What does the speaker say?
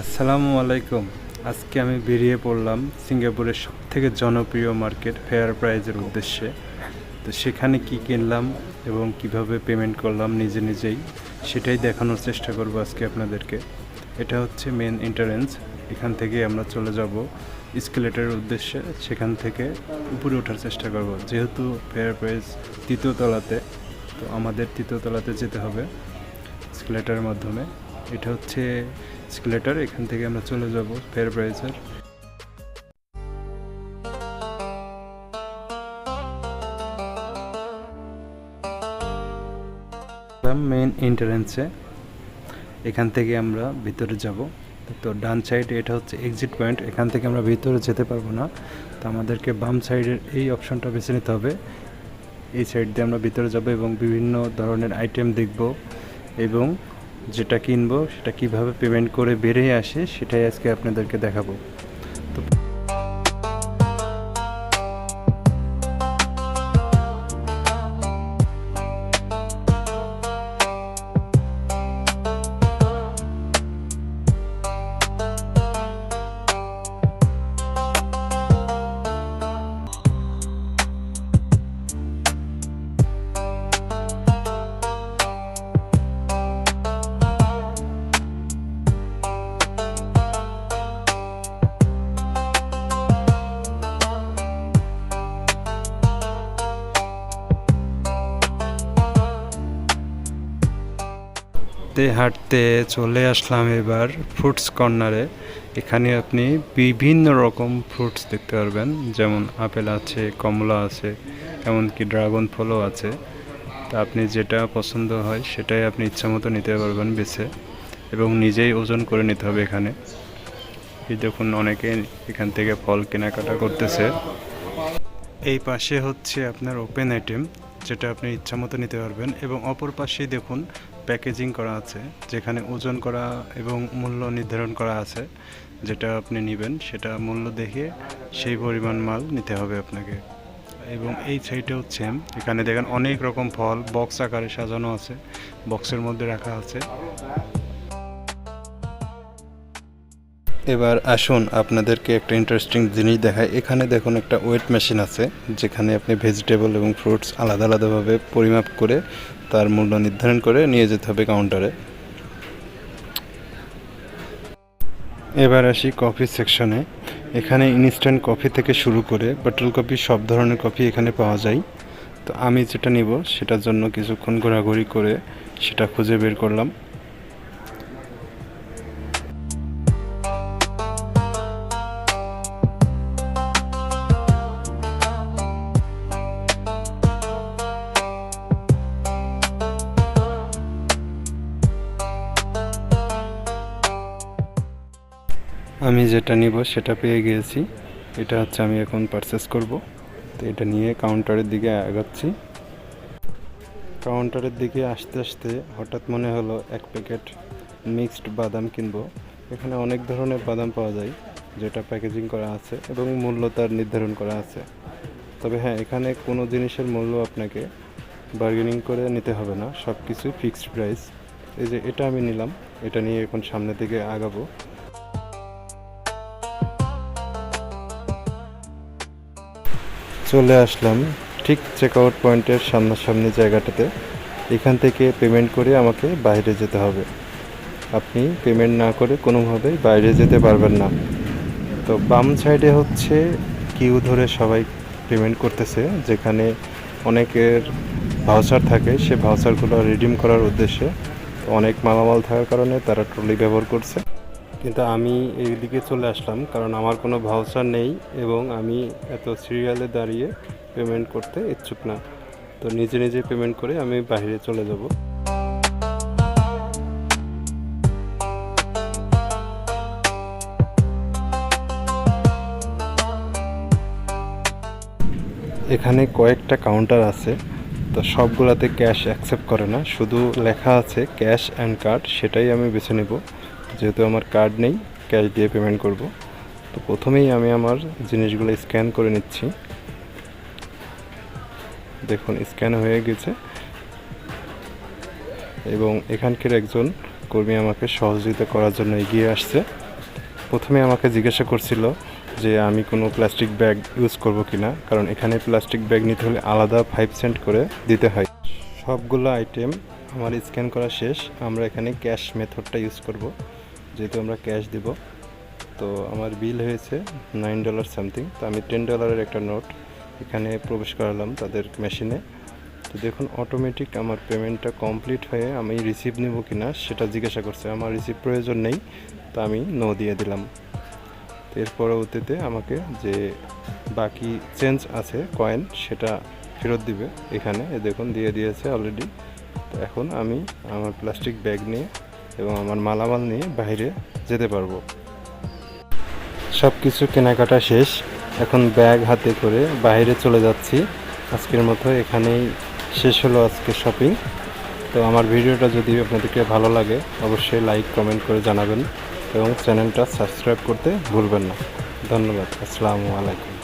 আসসালামু আলাইকুম। আজকে আমি বেরিয়ে পড়লাম সিঙ্গাপুরের সব থেকে জনপ্রিয় মার্কেট ফেয়ার প্রাইজের উদ্দেশ্যে। তো সেখানে কি কিনলাম এবং কীভাবে পেমেন্ট করলাম নিজে নিজেই, সেটাই দেখানোর চেষ্টা করব আজকে আপনাদেরকে। এটা হচ্ছে মেন এন্টারেন্স এখান থেকে আমরা চলে যাব স্কেলেটারের উদ্দেশ্যে, সেখান থেকে উপরে ওঠার চেষ্টা করব। যেহেতু ফেয়ার প্রাইজ তৃতীয় তলাতে, তো আমাদের তৃতীয় তলাতে যেতে হবে স্কেলেটারের মাধ্যমে। এটা হচ্ছে স্কেলেটার এখান থেকে আমরা চলে যাব ফেয়ার প্রাইজের মেইন এন্ট্রান্সে এখান থেকে আমরা ভিতরে যাব। তো ডান সাইডে এটা হচ্ছে এক্সিট পয়েন্ট এখান থেকে আমরা ভিতরে যেতে পারব না। তো আমাদেরকে বাম সাইডের এই অপশনটা বেছে নিতে হবে। এই সাইড দিয়ে আমরা ভিতরে যাব এবং বিভিন্ন ধরনের আইটেম দেখব এবং যেটা কিনবো সেটা কীভাবে পেমেন্ট করে বেরিয়ে আসে সেটাই আজকে আপনাদেরকে দেখাবো। হাঁটতে হাঁটতে চলে আসলাম এবার ফ্রুটস কর্নারে এখানে আপনি বিভিন্ন রকম ফ্রুটস দেখতে পারবেন, যেমন আপেল আছে, কমলা আছে, এমনকি ড্রাগন ফলও আছে। তা আপনি যেটা পছন্দ হয় সেটাই আপনি ইচ্ছা মতো নিতে পারবেন বেছে, এবং নিজেই ওজন করে নিতে হবে এখানে। এই দেখুন, অনেকে এখান থেকে ফল কেনাকাটা করতেছে। এই পাশে হচ্ছে আপনার ওপেন আইটেম যেটা আপনি ইচ্ছা মতো নিতে পারবেন এবং অপর পাশেই দেখুন প্যাকেজিং করা আছে, যেখানে ওজন করা এবং মূল্য নির্ধারণ করা আছে, যেটা আপনি নেবেন, সেটা মূল্য দেখে সেই পরিমাণ মাল নিতে হবে আপনাকে। এবং এই সাইডে হচ্ছে এখানে দেখেন অনেক রকম ফল বক্স আকারে সাজানো আছে বক্সের মধ্যে রাখা আছে। এবার আসুন আপনাদেরকে একটা ইন্টারেস্টিং জিনিস দেখায় এখানে দেখুন একটা ওয়েট মেশিন আছে, যেখানে আপনি ভেজিটেবল এবং ফ্রুটস আলাদা আলাদাভাবে পরিমাপ করে তার মূল্য নির্ধারণ করে নিয়ে যেতে হবে কাউন্টারে এবার আসি কফি সেকশনে এখানে ইনস্ট্যান্ট কফি থেকে শুরু করে বাটল কফি সব ধরনের কফি এখানে পাওয়া যায়। তো আমি যেটা নিব, সেটার জন্য কিছুক্ষণ ঘোরাঘুরি করে সেটা খুঁজে বের করলাম। আমি যেটা নিব সেটা পেয়ে গিয়েছি। এটা হচ্ছে আমি এখন পারচেস করব। তো এটা নিয়ে কাউন্টারের দিকে আগাচ্ছি। কাউন্টারের দিকে আসতে আসতে হঠাৎ মনে হলো এক প্যাকেট মিক্সড বাদাম কিনবো। এখানে অনেক ধরনের বাদাম পাওয়া যায়, যেটা প্যাকেজিং করা আছে এবং মূল্য তার নির্ধারণ করা আছে। তবে হ্যাঁ এখানে কোনো জিনিসের মূল্য আপনাকে বার্গেনিং করে নিতে হবে না। সব কিছুই ফিক্সড প্রাইস এই যে এটা আমি নিলাম, এটা নিয়ে এখন সামনের দিকে আগাবো। চলে আসলাম ঠিক চেক আউট পয়েন্টের সামনাসামনি জায়গাটাতে। এখান থেকে পেমেন্ট করে আমাকে বাইরে যেতে হবে। আপনি পেমেন্ট না করে কোনোভাবেই বাইরে যেতে পারবেন না। তো বাম সাইডে হচ্ছে কিউ ধরে সবাই পেমেন্ট করতেছে, যেখানে অনেকের ভাউচার থাকে, সে ভাউচারগুলো রিডিম করার উদ্দেশ্যে অনেক মালামাল থাকার কারণে তারা ট্রলি ব্যবহার করছে। কিন্তু আমি এইদিকে চলে আসলাম, কারণ আমার কোনো ভাউচার নেই এবং আমি এত সিরিয়ালে দাঁড়িয়ে পেমেন্ট করতে ইচ্ছুক না। তো নিজে নিজে পেমেন্ট করে আমি বাইরে চলে যাব। এখানে কয়েকটা কাউন্টার আছে, তো সবগুলাতে ক্যাশ অ্যাকসেপ্ট করে না। শুধু লেখা আছে ক্যাশ অ্যান্ড কার্ড সেটাই আমি বেছে নেব। যেহেতু আমার কার্ড নেই ক্যাশ দিয়ে পেমেন্ট করব। তো প্রথমেই আমি আমার জিনিসগুলো স্ক্যান করে নিচ্ছি। দেখুন স্ক্যান হয়ে গেছে। এবং এখানকার একজন কর্মী আমাকে সহযোগিতা করার জন্য এগিয়ে আসছে। প্রথমে আমাকে জিজ্ঞাসা করছিল যে আমি কোনো প্লাস্টিক ব্যাগ ইউজ করব কি না কারণ এখানে প্লাস্টিক ব্যাগ নিতে হলে আলাদা ফাইভ সেন্ট করে দিতে হয়। সবগুলো আইটেম আমার স্ক্যান করা শেষ। আমরা এখানে ক্যাশ মেথডটা ইউজ করব। যেহেতু আমরা ক্যাশ দিব, তো আমার বিল হয়েছে নাইন ডলার সামথিং তো আমি টেন ডলারের একটা নোট এখানে প্রবেশ করালাম তাদের মেশিনে তো দেখুন অটোমেটিক আমার পেমেন্টটা কমপ্লিট হয়ে আমি রিসিভ নেব কি না সেটা জিজ্ঞাসা করছে। আমার রিসিভ প্রয়োজন নেই, তো আমি নো দিয়ে দিলাম। তো এর পরবর্তীতে আমাকে যে বাকি চেঞ্জ আছে কয়েন সেটা ফেরত দিবে। এখানে দেখুন, দিয়ে দিয়েছে অলরেডি তো এখন আমি আমার প্লাস্টিক ব্যাগ নিয়ে এবং আমার মালামাল নিয়ে বাইরে যেতে পারব। সব কিছু কেনাকাটা শেষ। এখন ব্যাগ হাতে করে বাইরে চলে যাচ্ছি। আজকের মতো এখানেই শেষ হলো আজকে শপিং। তো আমার ভিডিওটা যদি আপনাদেরকে ভালো লাগে, অবশ্যই লাইক, কমেন্ট করে জানাবেন এবং চ্যানেলটা সাবস্ক্রাইব করতে ভুলবেন না। ধন্যবাদ। আসসালামু আলাইকুম।